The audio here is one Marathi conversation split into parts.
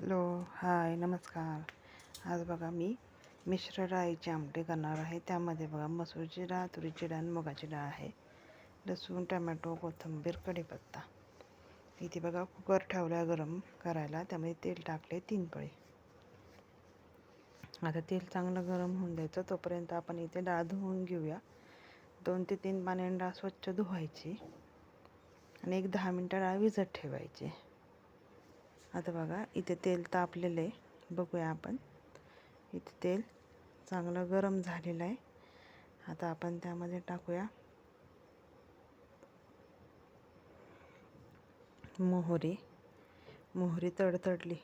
हॅलो हाय नमस्कार. आज बघा मी मिश्र डाळीची आमटी करणार आहे. त्यामध्ये बघा मसूरची डाळ तुरीची डाळ आणि मुगाची डाळ आहे. लसूण टमॅटो कोथिंबीर कढीपत्ता. इथे बघा कुकर ठेवला गरम करायला. त्यामध्ये तेल टाकले तीन पळी आता तेल चांगलं गरम होऊन द्यायचं. तोपर्यंत आपण इथे डाळ धुवून घेऊया. दोन ते तीन पाण्याने डाळ स्वच्छ धुवायची. आणि एक दहा मिनटं डाळ विजत ठेवायची. आता बघा इथे तेल तापलेलं आहे. बघूया आपण. इथे तेल चांगलं गरम झालेलं आहे. आता आपण त्यामध्ये टाकूया. मोहरी. मोहरी तडतडली.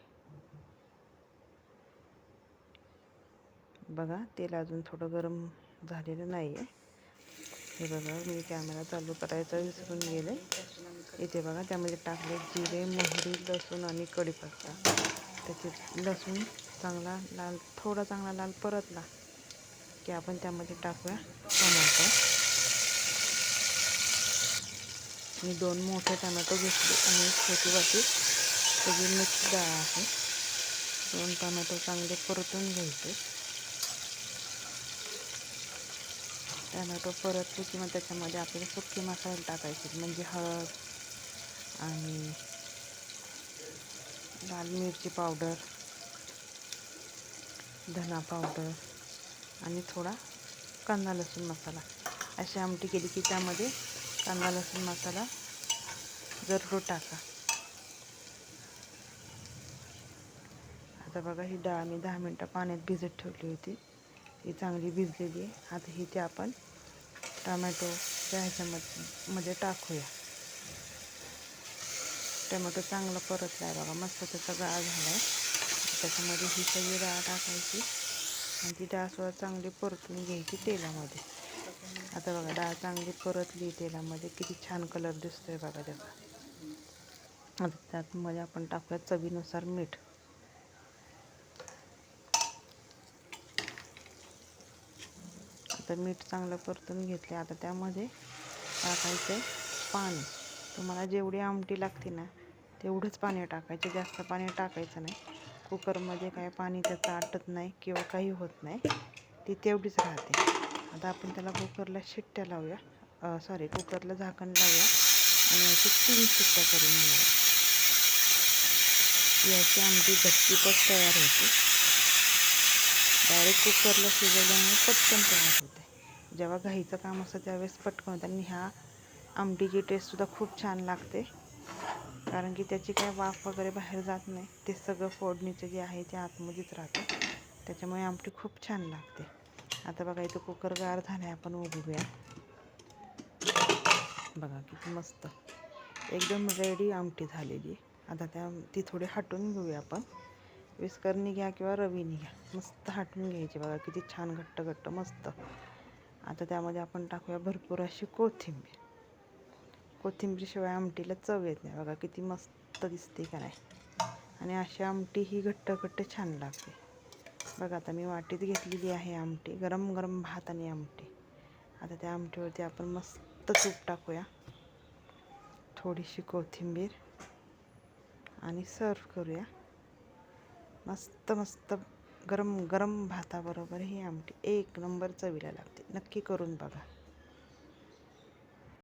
बघा तेल अजून थोडं गरम झालेलं नाही आहे हे बघा मी कॅमेरा चालू करायचा विसरून गेले. इथे बघा त्यामध्ये टाकले जिरे मोहरी लसूण आणि कढीपत्ता. त्याचे लसूण चांगला लाल थोडा चांगला लाल परतला की आपण त्यामध्ये टाकूया टमाटर. मी दोन मोठे टमॅटो घेतले आणि एक छोटी वाटी. त्याची मिक्स डाळ आहे. दोन टमॅटो चांगले परतून घ्यायचे. टमॅटो परतले की मग त्याच्यामध्ये आपल्याला सुके मसाले टाकायचे म्हणजे हळद आणि लाल मिरची पावडर धना पावडर आणि थोडा कांदा लसूण मसाला. अशी आमटी केली की त्यामध्ये कांदा लसूण मसाला जरूर टाका. आता बघा ही डाळ मी दहा मिनटं पाण्यात भिजत ठेवली होती. ती चांगली भिजलेली आहे. आता ही ते आपण टमॅटोच्या ह्याच्यामध्ये मध्ये टाकूया. टमॅटो चांगला परतला आहे बघा. मस्त त्याचा गाळ झाला आहे त्याच्यामध्ये ही सगळी डाळ टाकायची. आणि ती डाळसुद्धा चांगली परतून घ्यायची तेलामध्ये. आता बघा डाळ चांगली परतली तेलामध्ये. किती छान कलर दिसतोय बघा त्याचा. आता त्यात मध्ये आपण टाकूया चवीनुसार मीठ. आता मीठ चांगलं परतून घेतले. आता त्यामध्ये टाकायचं पाणी. तुम्हाला जेवढी आमटी लागते ना तेवढंच पाणी टाकायचं. जास्त पाणी टाकायचं नाही. कुकरमध्ये काय पाणी त्याचं आटत नाही किंवा काही होत नाही. ती तेवढीच राहते. आता आपण त्याला कुकरला शिट्ट्या लावूया. सॉरी कुकरला झाकण लावूया. आणि असे तीन शिट्ट्या करून घेऊया. याची आमटी झटकीपट तयार होते. डायरेक्ट कुकरला शिजवल्यामुळे पटकन तयार होते. जेव्हा घाईचं काम असतं त्यावेळेस पटकन होतं. आणि ह्या आमटीची टेस्टसुद्धा खूप छान लागते. कारण की त्याची काय वाफ वगैरे बाहेर जात नाही. ते सगळं फोडणीचं जे आहे ते आतमध्येच राहतं. त्याच्यामुळे आमटी खूप छान लागते. आता बघा इथं कुकर गार झाला आपण उघडूया. बघा किती मस्त. एकदम रेडी आमटी झालेली आता त्या ती थोडी हटून घेऊया आपण. विस्करनी घ्या किंवा रवीनी घ्या मस्त हाटून घ्यायची बघा किती छान घट्ट घट्ट मस्त. आता त्यामध्ये आपण टाकूया भरपूर अशी कोथिंबीर. कोथिंबीरशिवाय आमटीला चव येत नाही बघा किती मस्त दिसते का नाही. आणि अशी आमटी ही घट्ट घट्ट छान लागते. बघा आता मी वाटीत घेतलेली आहे आमटी गरम गरम भात आणि आमटी. आता त्या आमटीवरती आपण मस्त तूप टाकूया. थोडीशी कोथिंबीर. आणि सर्व करूया. मस्त मस्त गरम गरम भाताबरोबर ही आमटी एक नंबर चवीला लागते. नक्की करून बघा.